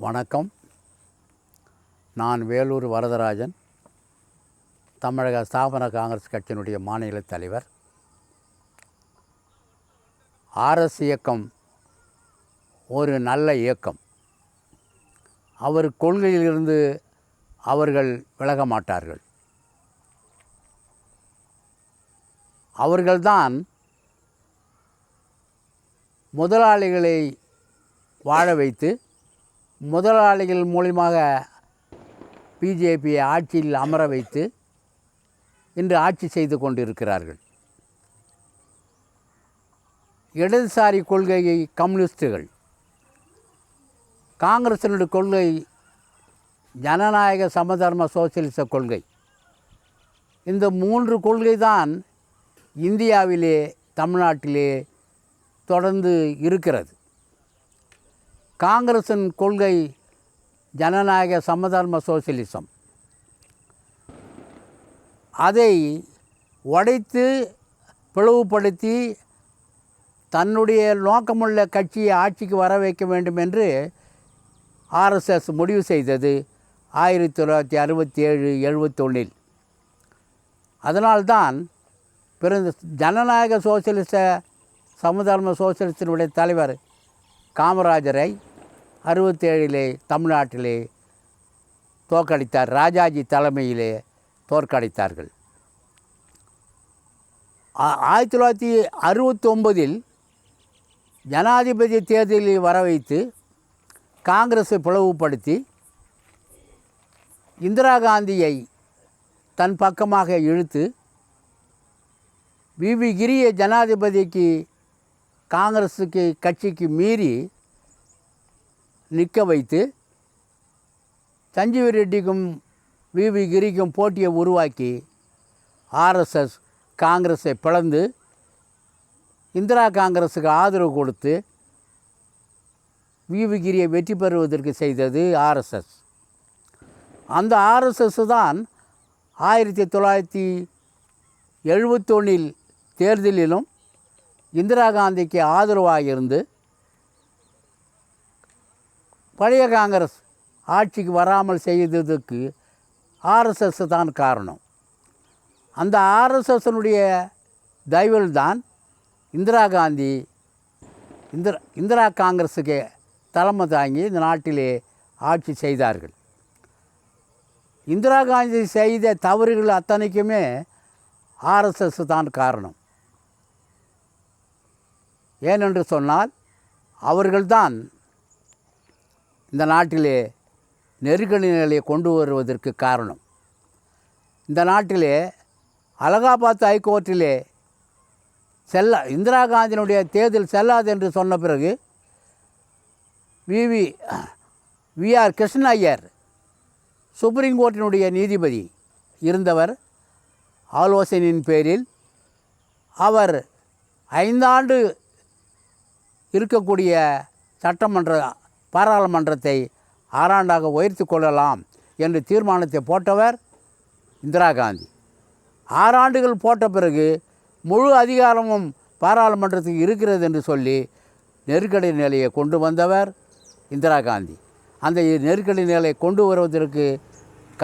வணக்கம். நான் வேலூர் வரதராஜன். தமிழக ஸ்தாபன காங்கிரஸ் கட்சியினுடைய மாநில தலைவர். ஆர்எஸ் இயக்கம் ஒரு நல்ல இயக்கம். அவர் கொள்கையிலிருந்து அவர்கள் விலக மாட்டார்கள். அவர்கள்தான் முதலாளிகளை வாழ வைத்து முதலாளிகள் மூலியமாக பிஜேபியை ஆட்சியில் அமர வைத்து இன்று ஆட்சி செய்து கொண்டிருக்கிறார்கள். இடதுசாரி கொள்கையை கம்யூனிஸ்டுகள் காங்கிரசினுடைய கொள்கை ஜனநாயக சமதர்ம சோசியலிச கொள்கை இந்த மூன்று கொள்கை தான் இந்தியாவிலே தமிழ்நாட்டிலே தொடர்ந்து இருக்கிறது. காங்கிரசின் கொள்கை ஜனநாயக சமதர்ம சோசியலிசம். அதை உடைத்து பிளவுபடுத்தி தன்னுடைய நோக்கமுள்ள கட்சியை ஆட்சிக்கு வர வைக்க வேண்டும் என்று ஆர்எஸ்எஸ் முடிவு செய்தது ஆயிரத்தி தொள்ளாயிரத்தி அறுபத்தி ஏழு எழுபத்தொன்னில். அதனால்தான் பிறந்த ஜனநாயக சோசியலிச சமதர்ம சோசியலிஸ்டினுடைய தலைவர் காமராஜரை அறுபத்தேழிலே தமிழ்நாட்டிலே தோற்கடித்தார். ராஜாஜி தலைமையிலே தோற்கடித்தார்கள். ஆ- ஆயிரத்தி தொள்ளாயிரத்தி அறுபத்தி ஒன்பதில் ஜனாதிபதி தேர்தலில் வர வைத்து காங்கிரஸை பிளவுபடுத்தி இந்திரா காந்தியை தன் பக்கமாக இழுத்து விவி கிரியை ஜனாதிபதிக்கு காங்கிரஸுக்கு கட்சிக்கு மீறி நிற்க வைத்து சஞ்சீவ் ரெட்டிக்கும் விவி கிரிக்கும் போட்டியை உருவாக்கி ஆர்எஸ்எஸ் காங்கிரஸை பிளந்து இந்திரா காங்கிரஸுக்கு ஆதரவு கொடுத்து விவி கிரியை வெற்றி பெறுவதற்கு செய்தது ஆர்எஸ்எஸ் அந்த ஆர்எஸ்எஸ் தான் ஆயிரத்தி தொள்ளாயிரத்தி எழுபத்தொன்னில் தேர்தலிலும் இந்திரா காந்திக்கு ஆதரவாக இருந்து பழைய காங்கிரஸ் ஆட்சிக்கு வராமல் செய்ததுக்கு ஆர்எஸ்எஸ் தான் காரணம். அந்த ஆர்எஸ்எஸ்னுடைய தயவில் தான் இந்திரா காந்தி இந்திரா இந்திரா காங்கிரஸுக்கு தலைமை தாங்கி இந்த நாட்டிலே ஆட்சி செய்தார்கள். இந்திரா காந்தி செய்த தவறுகள் அத்தனைக்குமே ஆர்எஸ்எஸ் தான் காரணம். ஏனென்று சொன்னால் அவர்கள்தான் இந்த நாட்டிலே நெருக்கடி நிலையை கொண்டு வருவதற்கு காரணம். இந்த நாட்டிலே அலகாபாத் ஹைகோர்ட்டிலே செல்ல இந்திரா காந்தியினுடைய தேர்தல் செல்லாது என்று சொன்ன பிறகு விவி V R Krishna Iyer supreme கோர்ட்டினுடைய நீதிபதி இருந்தவர். ஆலோசனையின் பேரில் அவர் ஐந்தாண்டு இருக்கக்கூடிய சட்டமன்ற பாராளுமன்றத்தை ஆறாண்டாக உயர்த்தி கொள்ளலாம் என்று தீர்மானத்தை போட்டவர் இந்திரா காந்தி. ஆறாண்டுகள் போட்ட பிறகு முழு அதிகாரமும் பாராளுமன்றத்துக்கு இருக்கிறது என்று சொல்லி நெருக்கடி நிலையை கொண்டு வந்தவர் இந்திரா காந்தி. அந்த நெருக்கடி நிலையை கொண்டு வருவதற்கு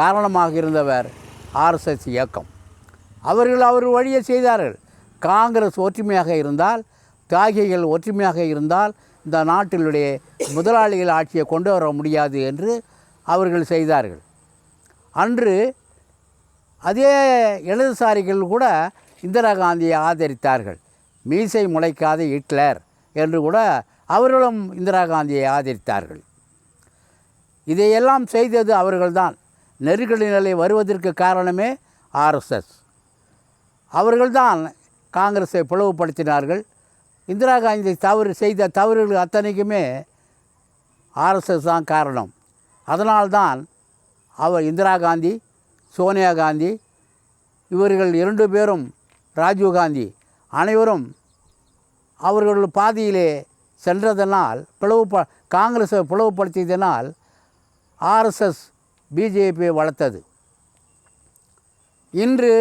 காரணமாக இருந்தவர் ஆர்எஸ்எஸ் இயக்கம். அவர்கள் அவர் வழியை செய்தார்கள். காங்கிரஸ் ஒற்றுமையாக இருந்தால் தியாகிகள் ஒற்றுமையாக இருந்தால் இந்த நாட்டினுடைய முதலாளிகள் ஆட்சியை கொண்டு வர முடியாது என்று அவர்கள் செய்தார்கள். அன்று அதே இடதுசாரிகள் கூட இந்திரா காந்தியை ஆதரித்தார்கள். மீசை முளைக்காத ஹிட்லர் என்று கூட அவர்களும் இந்திரா காந்தியை ஆதரித்தார்கள். இதையெல்லாம் செய்தது அவர்கள்தான். நெருக்கடி நிலை வருவதற்கு காரணமே ஆர்எஸ்எஸ் அவர்கள்தான் காங்கிரஸை பிளவுபடுத்தினார்கள். இந்திரா காந்தி தவறு செய்த தவறுகள் அத்தனைக்குமே ஆர்எஸ்எஸ் தான் காரணம். அதனால்தான் அவர் இந்திரா காந்தி சோனியா காந்தி இவர்கள் இரண்டு பேரும் ராஜீவ் காந்தி அனைவரும் அவர்கள் பாதியிலே சென்றதனால் பிளவு ப காங்கிரஸை பிளவுபடுத்தியதனால் ஆர்எஸ்எஸ் பிஜேபியை வளர்த்தது. இன்று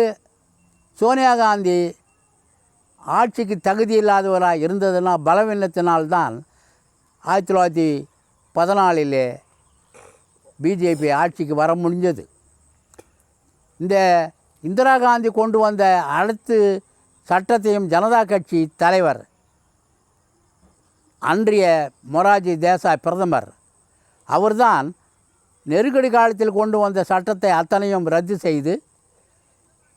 சோனியா காந்தி ஆட்சிக்கு தகுதி இல்லாதவராக இருந்ததுனால் பலவீனத்தினால்தான் ஆயிரத்தி தொள்ளாயிரத்தி பதினாலிலே பிஜேபி ஆட்சிக்கு வர முடிஞ்சது. இந்த இந்திரா காந்தி கொண்டு வந்த அனைத்து சட்டத்தையும் ஜனதா கட்சி தலைவர் அன்றைய மொராஜி தேசாய் பிரதமர் அவர்தான் நெருக்கடி காலத்தில் கொண்டு வந்த சட்டத்தை அத்தனையும் ரத்து செய்து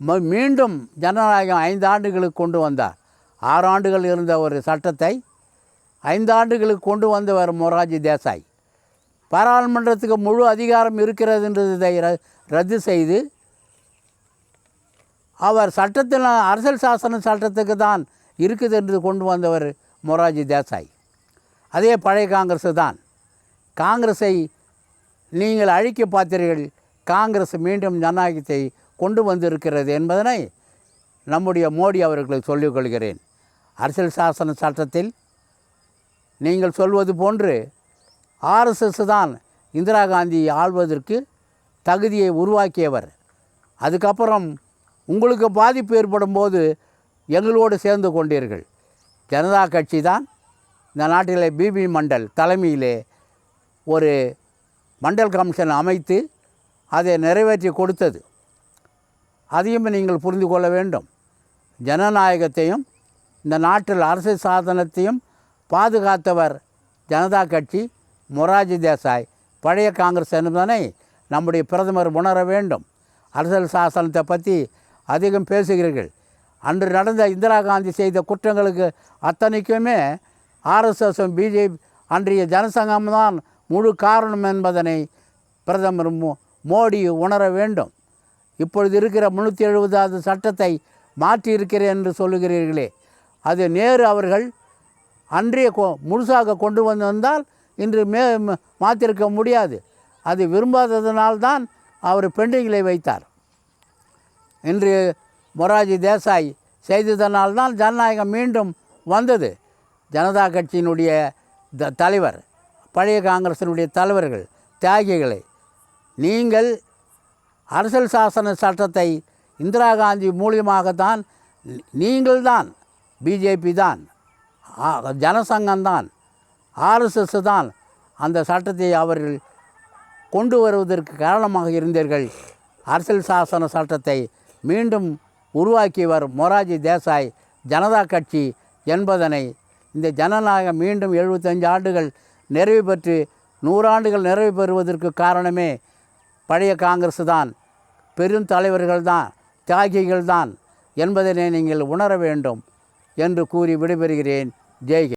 ம- மீண்டும் ஜனநாயகம் ஐந்து ஆண்டுகளுக்கு கொண்டு வந்தார். ஆறு ஆண்டுகள் இருந்த ஒரு சட்டத்தை ஐந்து ஆண்டுகளுக்கு கொண்டு வந்தவர் மொராஜி தேசாய். பாராளுமன்றத்துக்கு முழு அதிகாரம் இருக்கிறதுன்றதை ர- ரத்து செய்து அவர் சட்டத்தில் அரசியல் சாசன சட்டத்துக்கு தான் இருக்குது என்று கொண்டு வந்தவர் மொராஜி தேசாய். அதே பழைய காங்கிரஸ் தான். காங்கிரஸை நீங்கள் அழிக்க பார்த்தீர்கள் காங்கிரஸ் மீண்டும் ஜனநாயகத்தை கொண்டு வந்திருக்கிறது என்பதனை நம்முடைய மோடி அவர்களுக்கு சொல்லிக் கொள்கிறேன். அரசியல் சாசன சட்டத்தில் நீங்கள் சொல்வது போன்று ஆர்எஸ்எஸ் தான் இந்திரா காந்தி ஆள்வதற்கு தகுதியை உருவாக்கியவர். அதுக்கப்புறம் உங்களுக்கு பாதிப்பு ஏற்படும் போது எங்களோடு சேர்ந்து கொண்டீர்கள். ஜனதா கட்சி தான் இந்த நாட்டிலே பிபி மண்டல் தலைமையிலே ஒரு மண்டல் கமிஷன் அமைத்து அதை நிறைவேற்றி கொடுத்தது. அதையும் நீங்கள் புரிந்து கொள்ள வேண்டும். ஜனநாயகத்தையும் இந்த நாட்டில் அரசியல் சாதனத்தையும் பாதுகாத்தவர் ஜனதா கட்சி மொராஜி தேசாய். பழைய காங்கிரஸ் என்பதனை நம்முடைய பிரதமர் உணர வேண்டும். அரசியல் சாசனத்தை பற்றி அதிகம் பேசுகிறீர்கள். அன்று நடந்த இந்திரா காந்தி செய்த குற்றங்களுக்கு அத்தனைக்குமே ஆர்எஸ்எஸும் பிஜேபி அன்றைய ஜனசங்கம் தான் முழு காரணம் என்பதனை பிரதமர் மோ மோடி உணர வேண்டும். இப்பொழுது இருக்கிற முந்நூற்றி எழுபதாவது சட்டத்தை மாற்றியிருக்கிறேன் என்று சொல்லுகிறீர்களே. அது நேரு அவர்கள் அன்றைய கொ முழுசாக கொண்டு வந்திருந்தால் இன்று மே மாற்றிருக்க முடியாது. அது விரும்பாததினால்தான் அவர் பெண்டிங்கிலே வைத்தார். இன்று மொராஜி தேசாய் செய்ததனால்தான் ஜனநாயகம் மீண்டும் வந்தது. ஜனதா கட்சியினுடைய த தலைவர் பழைய காங்கிரசினுடைய தலைவர்கள் தியாகிகளை நீங்கள் அரசியல் சாசன சட்டத்தை இந்திரா காந்தி மூலியமாகத்தான் நீங்கள் தான் பிஜேபி தான். ஜனசங்கம்தான். தான் ஆர்எஸ்எஸ் தான். அந்த சட்டத்தை அவர்கள் கொண்டு வருவதற்கு காரணமாக இருந்தீர்கள். அரசியல் சாசன சட்டத்தை மீண்டும் உருவாக்கியவர் மொராஜி தேசாய் ஜனதா கட்சி என்பதனை இந்த ஜனநாயகம் மீண்டும் எழுபத்தஞ்சு ஆண்டுகள் நிறைவு பெற்று நூறாண்டுகள் நிறைவு பெறுவதற்கு காரணமே பழைய காங்கிரஸ் தான். பெரும் தலைவர்கள் தான் தியாகிகள் தான் என்பதனை நீங்கள் உணர வேண்டும். என்று கூறி விடைபெறுகிறேன். ஜெய்கே